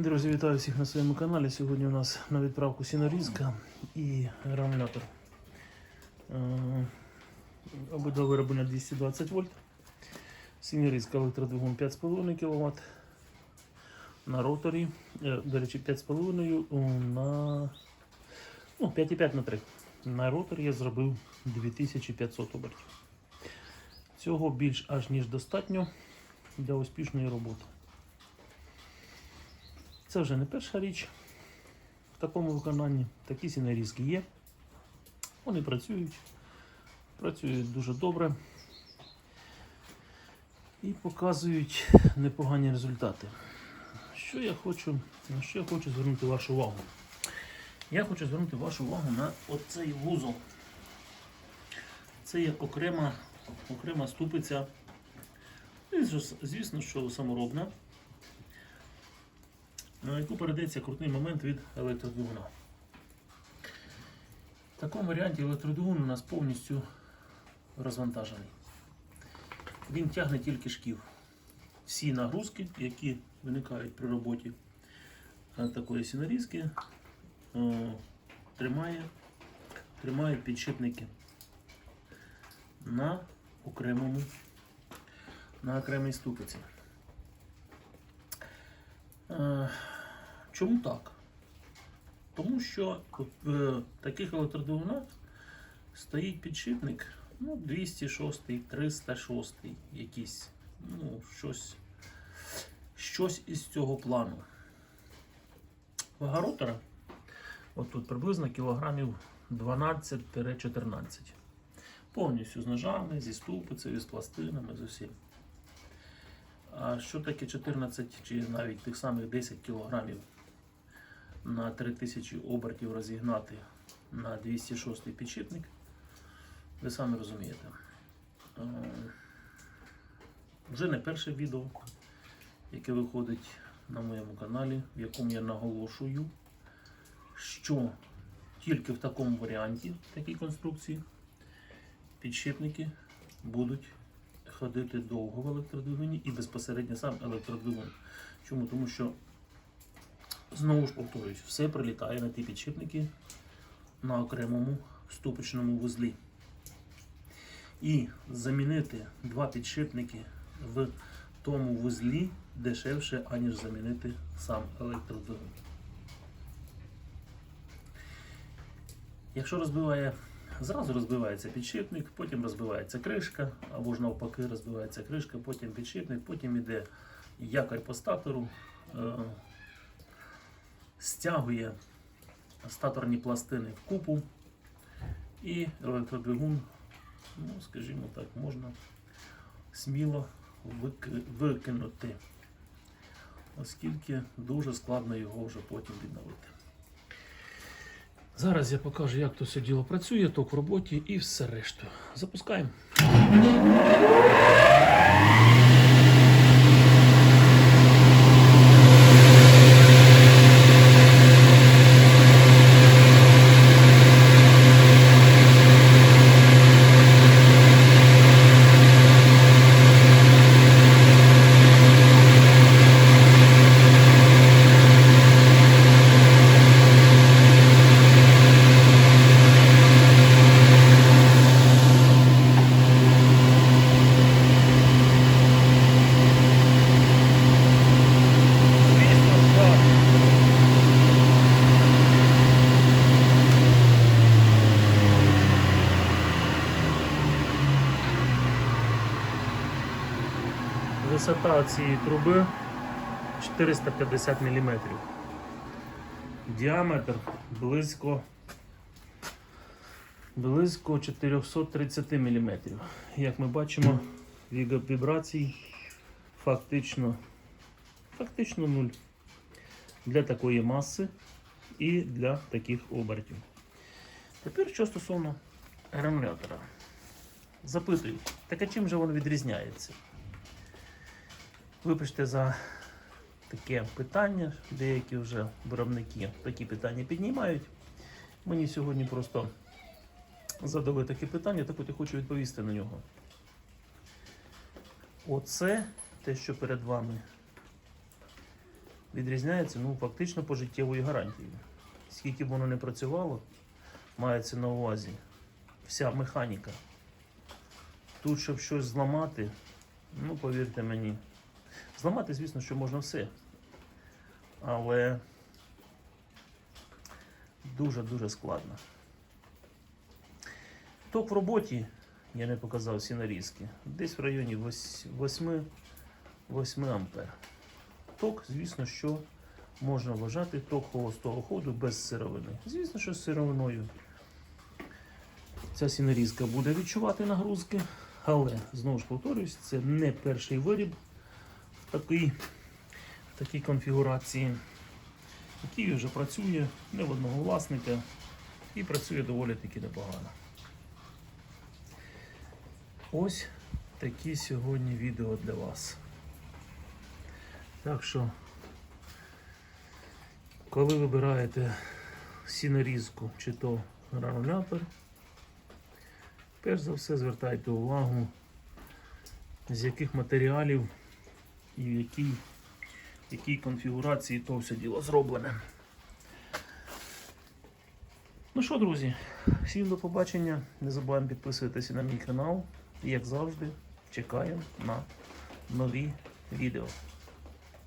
Друзі, вітаю всіх на своєму каналі. Сьогодні у нас на відправку сінорізка і гранулятор. Е, Обидва вироби на 220 вольт. Сінорізка електродвигун 5,5 кВт. На роторі, е, до речі, 5,5 на ну, 5,5 на 3. На роторі я зробив 2500 обертів. Цього більш аж ніж достатньо для успішної роботи. Це вже не перша річ в такому виконанні. Такі сінарізки є. Вони працюють, працюють дуже добре і показують непогані результати. Що я хочу, на що я хочу звернути вашу увагу? Я хочу звернути вашу увагу на оцей вузол. Це є окрема, окрема ступиця. Звісно, що саморобна яку передається крутний момент від електродвигуна. В такому варіанті електродвигун у нас повністю розвантажений. Він тягне тільки шків. Всі нагрузки, які виникають при роботі е, такої сінорізки, е, тримає, підшипники на окремому на окремій ступиці. Е, Чому так? Тому що в таких електродвигунах стоїть підшипник ну, 206, 306 якийсь. Ну, щось, щось із цього плану. Вага ротора от тут приблизно кілограмів 12-14. Повністю з ножами, зі ступицею, з пластинами, з усім. А що таке 14 чи навіть тих самих 10 кілограмів на 3000 обертів розігнати на 206 підшипник? Ви самі розумієте. Е, Вже не перше відео, яке виходить на моєму каналі, в якому я наголошую, що тільки в такому варіанті, такій конструкції, підшипники будуть ходити довго в електродвигуні і безпосередньо сам електродвигун. Чому? Тому що, знову ж повторюсь, все прилітає на ті підшипники на окремому ступичному вузлі. І замінити два підшипники в тому вузлі дешевше, аніж замінити сам електродвигун. Якщо розбиває Зразу розбивається підшипник, потім розбивається кришка, або ж навпаки розбивається кришка, потім підшипник, потім йде якорь по статору, е, стягує статорні пластини в купу і електродвигун, ну, скажімо так, можна сміло викинути, оскільки дуже складно його вже потім відновити. Зараз я покажу, як то все діло працює, ток в роботі і все решту. Запускаємо. Звісно, що Висота цієї труби 450 мм. Діаметр близько близько 430 мм. Як ми бачимо, вібрацій фактично фактично нуль для такої маси і для таких обертів. Тепер що стосовно гранулятора. Запитую, так а чим же він відрізняється? Вибачте за таке питання, деякі вже виробники такі питання піднімають. Мені сьогодні просто задали таке питання, так от я хочу відповісти на нього. Оце те, що перед вами відрізняється ну, фактично пожиттєвою гарантією. Скільки б воно не працювало, мається на увазі вся механіка. Тут, щоб щось зламати, ну повірте мені, зламати, звісно, що можна все. Але дуже-дуже складно. Ток в роботі, я не показав всі нарізки, десь в районі 8, 8 ампер. Ток, звісно, що можна вважати ток холостого ходу без сировини. Звісно, що з сировиною ця сінарізка буде відчувати нагрузки, але знову ж повторюсь, це не перший виріб в такій, в такій конфігурації, який вже працює не в одного власника і працює доволі таки непогано. Ось такі сьогодні відео для вас. Так що, коли вибираєте сінарізку чи то гранулятор, перш за все звертайте увагу, з яких матеріалів і в якій, якій конфігурації то все діло зроблене. Ну що, друзі, всім до побачення. Не забуваємо підписуватися на мій канал. І як завжди, чекаємо на нові відео.